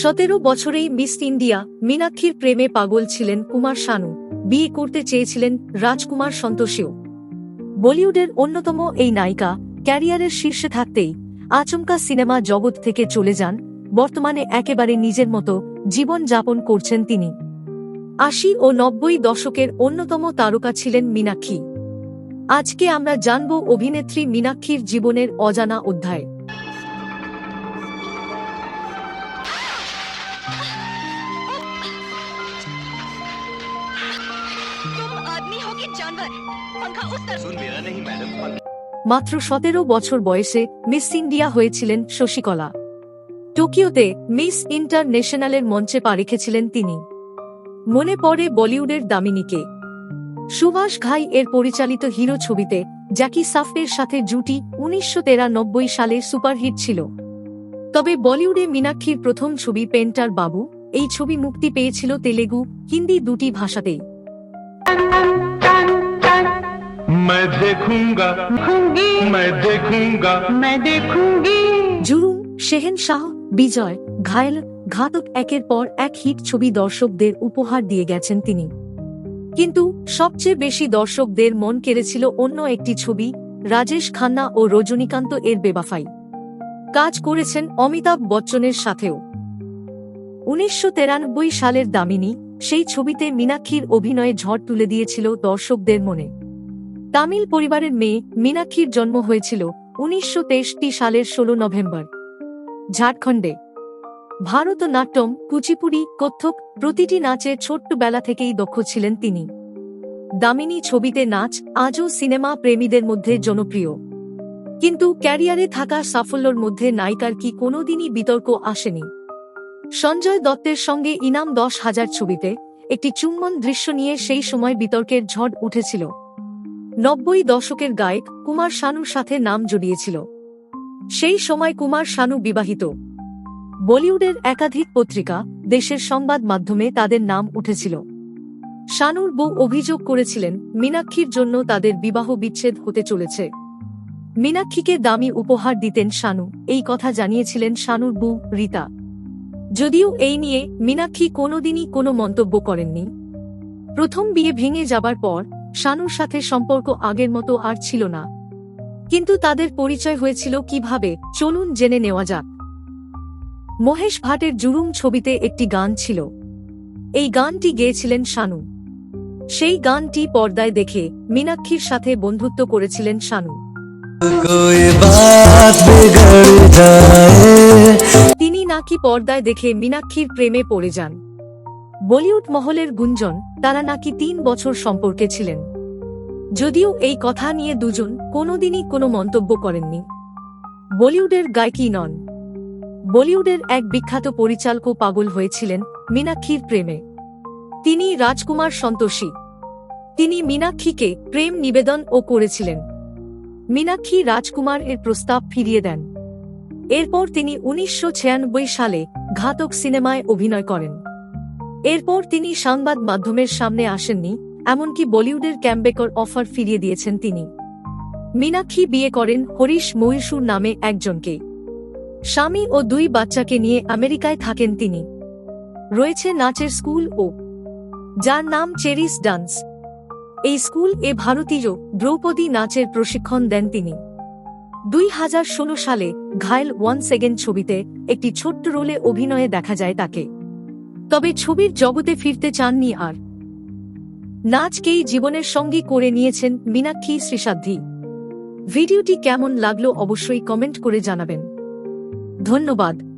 সতেরো বছরেই miss India, মীনাক্ষীর প্রেমে পাগল ছিলেন কুমার শানু, বিয়ে করতে চেয়েছিলেন রাজকুমার সন্তোষীও। বলিউডের অন্যতম এই নায়িকা, ক্যারিয়ারের শীর্ষে থাকতেই আচমকা সিনেমা জগৎ থেকে চলে যান, বর্তমানে একেবারে নিজের মতো জীবন যাপন করছেন তিনি। আশি ও নব্বই দশকের অন্যতম তারকা ছিলেন মীনাক্ষী। আজকে আমরা জানব অভিনেত্রী মীনাক্ষীর জীবনের অজানা অধ্যায়। जानवर पंखा उस तरफ सुन मेरा नहीं मैडम মাত্র সতেরো বছর বয়সে মিস ইন্ডিয়া হয়েছিলেন শশীকলা টোকিওতে মিস ইন্টারন্যাশনালের মঞ্চে পা রেখেছিলেন তিনি মনে পড়ে বলিউডের দামিনীকে সুভাষ ঘাই এর পরিচালিত হিরো ছবিতে জ্যাকি সাফের সাথে জুটি উনিশশো সালে সুপারহিট ছিল তবে বলিউডে মীনাক্ষীর প্রথম ছবি পেন্টার বাবু এই ছবি মুক্তি পেয়েছিল তেলেগু হিন্দি দুটি ভাষাতেই मैं देखूंगा मैं देखूंगा मैं देखूंगी জুরুম শেহেন শাহ বিজয় ঘায়েল ঘাতক একের পর এক হিট ছবি দর্শকদের উপহার দিয়ে গেছেন তিনি কিন্তু সবচেয়ে বেশি দর্শকদের মন কেড়েছিল অন্য একটি ছবি রাজেশ খান্না ও রজনীকান্ত এর বেবাফাই কাজ করেছেন অমিতাভ বচ্চনের সাথেও উনিশশো সালের দামিনী সেই ছবিতে মীনাক্ষীর অভিনয়ে ঝড় তুলে দিয়েছিল দর্শকদের মনে তামিল পরিবারের মেয়ে মীনাক্ষীর জন্ম হয়েছিল উনিশশো সালের ষোলো নভেম্বর। ঝাড়খণ্ডে। ভারতনাট্যম, কুচিপুড়ি, কত্থক প্রতিটি নাচে ছোট্ট বেলা থেকেই দক্ষ ছিলেন তিনি। দামিনী ছবিতে নাচ আজও সিনেমা প্রেমীদের মধ্যে জনপ্রিয়। কিন্তু ক্যারিয়ারে থাকা সাফল্যর মধ্যে নায়িকার কি কোনোদিনই বিতর্ক আসেনি। সঞ্জয় দত্তের সঙ্গে ইনাম দশ হাজার ছবিতে একটি চুম্বন দৃশ্য নিয়ে সেই সময় বিতর্কের ঝড় উঠেছিল। নব্বই দশকের গায়ক কুমার শানুর সাথে নাম জড়িয়েছিল। সেই সময় কুমার শানু বিবাহিত। বলিউডের একাধিক পত্রিকা দেশের সংবাদ মাধ্যমে তাদের নাম উঠেছিল। শানুর বউ অভিযোগ করেছিলেন, মীনাক্ষীর জন্য তাদের বিবাহ বিচ্ছেদ হতে চলেছে। মীনাক্ষীকে দামি উপহার দিতেন শানু, এই কথা জানিয়েছিলেন শানুর বউ রীতা। যদিও এই নিয়ে মীনাক্ষী কোনোদিনই কোনো মন্তব্য করেননি। প্রথম বিয়ে ভেঙে যাবার পর শানুর সাথে সম্পর্ক আগের মতো আর ছিল না। কিন্তু তাদের পরিচয় হয়েছিল কীভাবে চলুন জেনে নেওয়া যাক। মহেশ ভাটের জুরুং ছবিতে একটি গান ছিল। এই গানটি গেয়েছিলেন শানু। সেই গানটি পর্দায় দেখে মীনাক্ষীর সাথে বন্ধুত্ব করেছিলেন শানু। তিনি নাকি পর্দায় দেখে মীনাক্ষীর প্রেমে পড়ে যান। বলিউড মহলের গুঞ্জন, তারা নাকি তিন বছর সম্পর্কে ছিলেন। যদিও এই কথা নিয়ে দুজন কোনোদিনই কোনো মন্তব্য করেননি। বলিউডের গায়কী নন। বলিউডের এক বিখ্যাত পরিচালকও পাগল হয়েছিলেন মীনাক্ষীর প্রেমে। তিনি রাজকুমার সন্তোষী। তিনি মীনাক্ষীকে প্রেম নিবেদন ও করেছিলেন। মীনাক্ষী রাজকুমার এর প্রস্তাব ফিরিয়ে দেন। এরপর তিনি উনিশশো ছিয়ানব্বই সালে ঘাতক সিনেমায় অভিনয় করেন। এরপর তিনি সংবাদ মাধ্যমের সামনে আসেননি, এমনকি বলিউডের ক্যাম্বেকর অফার ফিরিয়ে দিয়েছেন তিনি। মীনাক্ষী বিয়ে করেন হরিশ মহীশূর নামে একজনকে। স্বামী ও দুই বাচ্চাকে নিয়ে আমেরিকায় থাকেন তিনি। রয়েছে নাচের স্কুল ও যার নাম চেরিস ডান্স। এই স্কুল এ ভারতীয় দ্রৌপদী নাচের প্রশিক্ষণ দেন তিনি। দুই হাজার ষোলো সালে ঘায়েল ওয়ান সেকেন্ড ছবিতে একটি ছোট্ট রোলে অভিনয়ে দেখা যায় তাকে। তবে ছবির জগতে ফিরতে চাননি আর। নাচকেই জীবনের সঙ্গী করে নিয়েছেন মীনাক্ষী শ্রীসাধ্যী। ভিডিওটি কেমন লাগল অবশ্যই কমেন্ট করে জানাবেন। ধন্যবাদ।